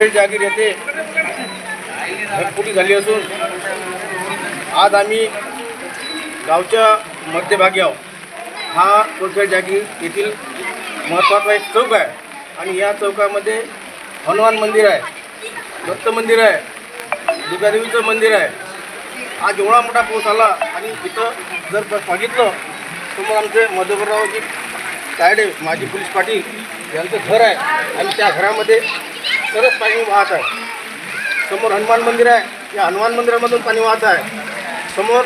जागीर येथे घटपुटी झाली असून आज आम्ही गावच्या मध्यभागी आहोत. हा कोळखेड जागीर येथील महत्त्वाचा एक चौक आहे आणि या चौकामध्ये हनुमान मंदिर आहे दत्त मंदिर आहे दुर्गादेवीचं मंदिर आहे. आज एवढा मोठा पाऊस आला आणि इथं जर बस सांगितलं तर समोर आमचे मधुकररावजी तायडे माजी पोलीस पाटील यांचं घर आहे आणि त्या घरामध्ये तरच पाणी वाहत आहे. समोर हनुमान मंदिर आहे. या हनुमान मंदिरामधून पाणी वाहत आहे. समोर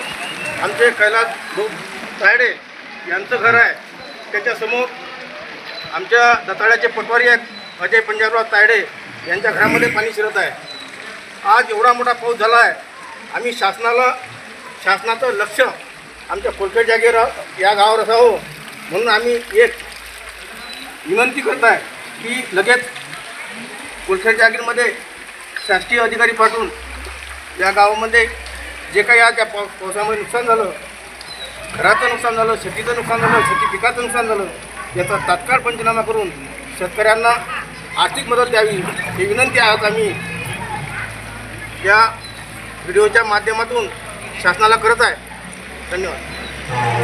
आमचे कैलास भाऊ तायडे यांचं घर आहे. त्याच्यासमोर आमच्या दताळ्याचे पटवारी आहेत. अजय पंजाबराव तायडे यांच्या घरामध्ये पाणी शिरत आहे. आज एवढा मोठा पाऊस झाला आहे. आम्ही शासनाला शासनाचं लक्ष आमच्या कोलखेड जागेवर या गावावर असावं. म्हणून आम्ही एक विनंती करत आहे की लगेच कुलखेड जागीरमध्ये शासकीय अधिकारी पाठवून या गावामध्ये जे काही आज त्या पाव पावसामुळे नुकसान झालं घराचं नुकसान झालं शेतीचं नुकसान झालं शेती पिकाचं नुकसान झालं याचा तात्काळ पंचनामा करून शेतकऱ्यांना आर्थिक मदत द्यावी ही विनंती आज आम्ही या व्हिडिओच्या माध्यमातून शासनाला करत आहे. धन्यवाद.